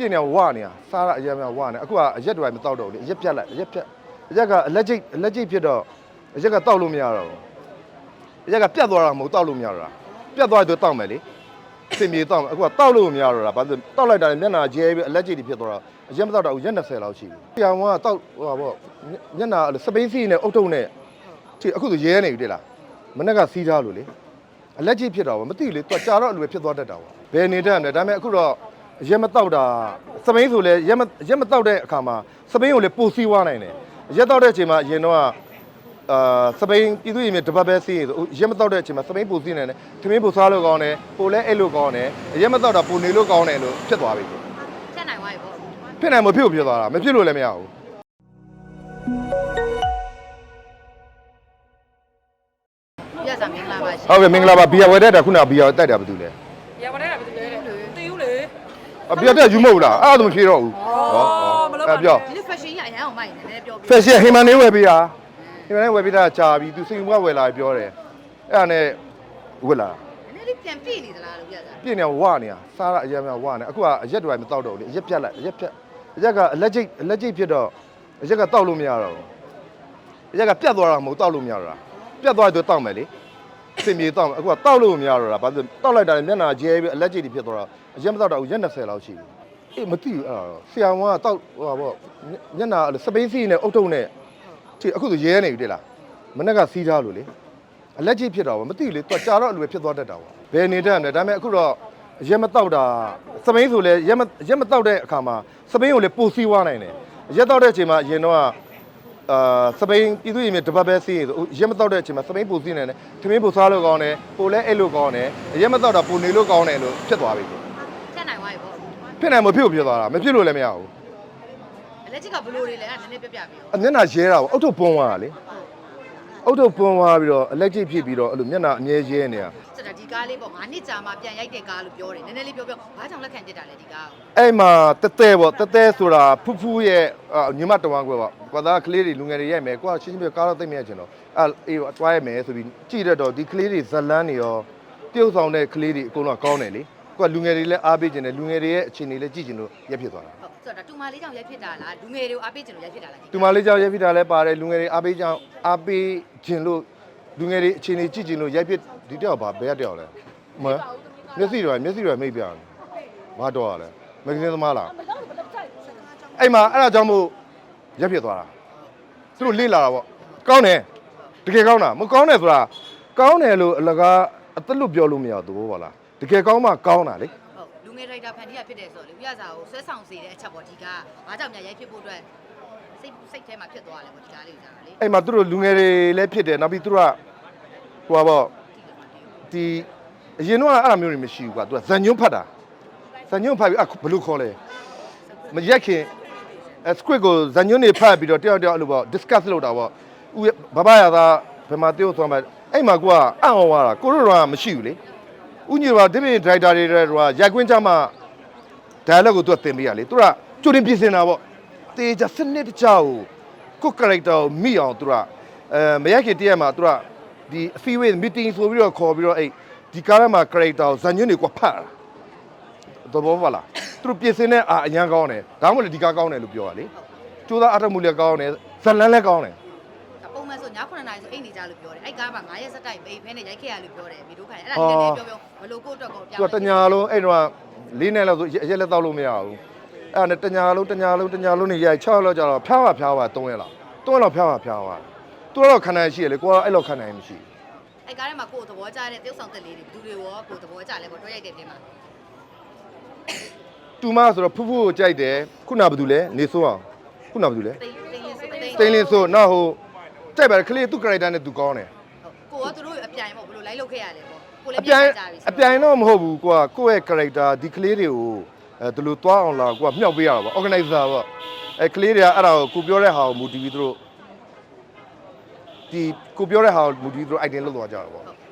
ပြင်းနေဝနေတာစားရအရင်ကဝနေအခုကအရက်တွေမတောက်တော့ဘူးလေအရက်ပြတ်လိုက်အရက်ပြတ်အရက်ကအလက်ကျိတ်အလက်ကျိတ်ဖြစ်တော့အရက်ကတောက်လို့မရတော့ဘူးအရက်ကပြတ်သွားတာမဟုတ်တောက်လို့မရတော့တာပြတ်သွားရင်သူတောက်မယ်လေစင်ပြေတောက်မယ်အခုကတောက်လို့မရတော့တာဘာလို့တောက်လိုက်တာလည်းမျက်နှာကျဲပြီးအလက်ကျိတ်တွေဖြစ်သွားတော့အရက်မတောက်တော့ဘူးရက်20လောက်ရှိပြီ။ပြောင်ကတောက်ဟိုပါပေါ့မျက်နှာစပိန်စီနဲ့အုတ်ထုံနဲ့ဒီအခုဆိုရဲနေပြီတိလားမနေ့ကစီးထားလို့လေအလက်ကြီးဖြစ်တော့မသိလေသူကြာတော့အလိုပဲဖြစ်သွားတတ်တာပေါ့ဘယ်နေတတ်လဲဒါပေမဲ့အခုတော့ ရက်မတောက်တာစပိန်ဆိုလဲရက်မရက်မတောက်တဲ့အခါမှာစပိန်ကိုလည်းပိုစီးွားနိုင်တယ်ရက်တောက်တဲ့အချိန်မှာရင်တော့အာစပိန်ပြည်သူ့ရင်မြေတပတ်ပဲစီးရင်ဆိုရက်မတောက်တဲ့အချိန်မှာစပိန်ပိုစီးနိုင်တယ်ထမင်းပိုစားလို့ကောင်းတယ်ပိုလဲအဲ့လိုကောင်းတယ်ရက်မတောက်တာပိုနေလို့ကောင်းတယ်လို့ဖြစ်သွားပြီဖြတ်နိုင်သွားပြီပေါ့ဖြစ်နိုင်မဖြစ်ဘူးဖြစ်သွားတာမဖြစ်လို့လည်းမရဘူးပြတ်စာမင်္ဂလာပါရှင်ဟုတ်ကဲ့မင်္ဂလာပါဘီယာဝယ်တဲ့တာခုနကဘီယာတိုက်တာဘာတူလဲရပါတဲ့ကဘယ်လိုလဲတီးဦးလေ အဘီယာတက်ယူမဟုတ်လားအဲ့ဒါမဖြေတော့ဘူးဟောအဲ့ပြောဒီ fashion ကြီးအရန်အောင်မိုက်နေတယ်ပြောဖက်ရှင်ဟိမန်လေးဝယ်ပေးတာဟိမန်လေးဝယ်ပေးတာကြာပြီသူစိတ်ကဝယ်လာပြောတယ်အဲ့ဒါနဲ့ဝယ်လာနည်းနည်းလေးပြန်ပြည့်နေသလားလို့ပြတ်စာပြင်းနေဝနေတာစားရအရင်ကဝနေအခုကအရက်တွေမတောက်တော့ဘူးလေအရက်ပြတ်လိုက်အရက်ပြတ်အရက်ကအလက်ကျိတ်အလက်ကျိတ်ဖြစ်တော့အရက်ကတောက်လို့မရတော့ဘူးအရက်ကပြတ်သွားတာမဟုတ်တောက်လို့မရတော့တာပြတ်သွားရင်သူတောက်မယ်လေ စင်ပြေတောက်မယ်အခုကတောက်လို့မရတော့တာဘာလို့တောက်လိုက်တာလည်းမျက်နှာကျဲပြီးအလက်ကျိတ်တွေဖြစ်သွားတော့အရက်မတောက်တော့ဘူးရက်20လောက်ရှိပြီအေးမသိဘူးအဲ့ဒါတော့ဆရာဝန်ကတောက်ဟိုပါပေါ့မျက်နှာစပိန်စီနဲ့အုတ်ထုံနဲ့ဒီအခုဆိုရဲနေပြီတိလားမနေ့ကစီးထားလို့လေအလက်ကြီးဖြစ်တော့မသိလေသူကြာတော့အလိုပဲဖြစ်သွားတတ်တာပေါ့ဘယ်နေတတ်လဲဒါပေမဲ့အခုတော့ရက်မတောက်တာစပိန်ဆိုလဲရက်မရက်မတောက်တဲ့အခါမှာစပိန်ကိုလည်းပိုစီးွားနိုင်တယ်ရက်တောက်တဲ့အချိန်မှာရင်တော့ အာစပိန်ပြည်သူ့ရင်မြေတပတ်ပဲစီးရင်ဆိုရက်မတောက်တဲ့အချိန်မှာစပိန်ပိုစီးနိုင်တယ်ထမင်းပိုစားလို့ကောင်းတယ်ပိုလဲအဲ့လိုကောင်းတယ်ရက်မတောက်တာပိုနေလို့ကောင်းတယ်လို့ဖြစ်သွားပြီဖြတ်နိုင်သွားပြီပေါ့ဖြစ်နိုင်မဖြစ်ဘူးဖြစ်သွားတာမဖြစ်လို့လည်းမရဘူးအလက်ကြီးကဘလို့တွေလဲအဲ့နည်းနည်းပြပြပြီးအမျက်နှာရဲတာပေါ့အုတ်ထုတ်ပွန်းသွားတာလေအုတ်ထုတ်ပွန်းသွားပြီးတော့အလက်ကြီးဖြစ်ပြီးတော့အဲ့လိုမျက်နှာအမြဲရဲနေတာစတာ ဒီကားလေးပေါ့ငါနှစ်ကြာမှပြန်ရိုက်တဲ့ကားလို့ပြောတယ်နည်းနည်းလေးပြောပြောဘာကြောင့်လက်ခံပြစ်တာလဲဒီကားကိုအဲ့မှာတတဲပေါ့တတဲဆိုတာဖူးဖူးရဲ့အာညီမတဝမ်းကွယ်ပေါ့ကွာသားကလေးတွေလူငယ်တွေရိုက်မယ်ကွာရှင်းရှင်းပြကားတော့သိမ့်မရချင်တော့အဲ့အေးတွားရမယ်ဆိုပြီးကြည့်ရတော့ဒီကလေးတွေဇလန်းနေရောပြုတ်ဆောင်တဲ့ကလေးတွေအကုန်လုံးကောင်းတယ်လေကွာလူငယ်တွေလည်းအားပေးချင်တယ်လူငယ်တွေရဲ့အခြေအနေလည်းကြည့်ချင်လို့ရက်ဖြစ်သွားတာဟုတ်ဆိုတော့တူမလေးကြောင့်ရိုက်ဖြစ်တာလားလူငယ်တွေကိုအားပေးချင်လို့ရိုက်ဖြစ်တာလားတူမလေးကြောင့်ရက်ဖြစ်တာလည်းပါတယ်လူငယ်တွေအားပေးကြောင်းအားပေးခြင်းလို့လူငယ်တွေအခြေအနေကြည့်ခြင်းလို့ရိုက်ဖြစ် ဒီတောက်ပါဘယ်ရတောက်လဲမမျက်စိတွေမျက်စိတွေမိတ်ပြတယ်ဘာတော့ရလဲမဂ္ဂဇင်းသမားလားအဲ့မှာအဲ့ဒါကြောင့်မို့ရက်ဖြစ်သွားတာသူတို့လေ့လာတာပေါ့ကောင်းတယ်တကယ်ကောင်းတာမကောင်းတယ်ဆိုတာကောင်းတယ်လို့အလကားအသက်လို့ပြောလို့မရဘူးသဘောပါလားတကယ်ကောင်းမှကောင်းတာလေဟုတ်လူငယ်ရိုက်တာဖန်တီးရဖြစ်တယ်ဆိုတော့လေဥရစာကိုဆွဲဆောင်စေတဲ့အချက်ပေါ့ဒီကားဘာကြောင့်များရိုက်ဖြစ်ဖို့အတွက်စိတ်စိတ်ထဲမှာဖြစ်သွားတယ်ပေါ့ဒီကားလေးကြာတာလေအဲ့မှာသူတို့လူငယ်တွေလည်းဖြစ်တယ်နောက်ပြီးသူတို့ကဟိုပါပေါ့ ဒီအရင်တော့အဲ့အမျိုးတွေမရှိဘူးကွာသူကဇန်ညွန့်ဖတ်တာဇန်ညွန့်ဖတ်ပြီးအခုဘယ်လိုခေါ်လဲမရက်ခင်အဲ script ကိုဇန်ညွန့်နေဖတ်ပြီးတော့တယောက်တယောက်အဲ့လိုပေါ့ discuss လုပ်တာပေါ့ဥဘဘရသာဘယ်မှာတယောက်သွားမှအဲ့မှာကွာအံ့ဩသွားတာကိုရိုတော့မရှိဘူးလေဥညိုကဒီပြင် director တွေတော့ရိုက်ကွင်းကြမှာ dialogue ကိုသူကသင်ပေးရလေသူကကြိုတင်ပြင်ဆင်တာပေါ့တေချာစနစ်တကျကိုကို character ကိုမိအောင်သူကအဲမရက်ခင်တရက်မှာသူက ဒီ freeway meeting ဆိုပြီးတော့ခေါ်ပြီးတော့အဲ့ဒီကားထဲမှာ character ကိုဇာညွန့်တွေကဖတ်တာသဘောပါလားသူတို့ပြင်ဆင်တဲ့အာအရန်ကောင်းတယ်ဒါမှမဟုတ်ဒီကားကောင်းတယ်လို့ပြောတာလေကျိုးသားအထက်မှုလည်းကောင်းတယ်ဇလန်းလည်းကောင်းတယ်ပုံမှန်ဆိုည9နာရီဆိုအိတ်နေကြလို့ပြောတယ်အဲ့ကားမှာ9ရက်စက်တိုက်ပိတ်ဖဲနဲ့ရိုက်ခဲ့ရလို့ပြောတယ်မိတို့ခိုင်အဲ့ဒါနည်းနည်းပြောပြောဘလို့ကိုအတွက်ကိုပြောသူကတညာလုံးအဲ့တော့လေးနဲ့လောက်ဆိုရက်လက်တော့လို့မရဘူးအဲ့ဒါနဲ့တညာလုံးတညာလုံးတညာလုံးနေရိုက်6လောက်ကြတော့ဖျားပါဖျားပါ3ရက်လောက်3ရက်လောက်ဖျားပါဖျားပါ သူကတော့ခံနိုင်ရှိရလေကိုကတော့အဲ့လောက်ခံနိုင်မရှိဘူးအဲ့ကားထဲမှာကိုယ်သဘောကျတဲ့တယောက်ဆောင်သက်လေးတွေဘယ်သူတွေရောကိုယ်သဘောကျလဲပေါ့တွဲရိုက်တဲ့တင်မှာတူမဆိုတော့ဖူးဖူးကိုကြိုက်တယ်ခုနကဘာတူလဲနေဆိုးအောင်ခုနကဘာတူလဲတိတ်တိတ်ရင်ဆိုတိတ်စတိန်လင်းဆိုနောက်ဟိုကြိုက်ပါတယ်ခလေးသူ့ character နဲ့သူကောင်းတယ်ကိုရောသူတို့အပြိုင်ပေါ့ဘလို့လိုက်လုပ်ခဲ့ရလဲပေါ့ကိုလည်းအပြိုင်ကြပြီအပြိုင်တော့မဟုတ်ဘူးကွာကိုယ့်ရဲ့ character ဒီကလေးတွေကိုအဲသူတို့သွားအောင်လာကိုကမြှောက်ပေးရတာပေါ့ organizer ပေါ့အဲကလေးတွေကအဲ့ဒါကိုကိုပြောတဲ့ဟာကိုမူတည်ပြီးသူတို့ ဒီကိုပြောတဲ့ဟာကိုမူတည်ပြီးသူတို့ item လုပ်သွားကြတာပေါ့ဟုတ်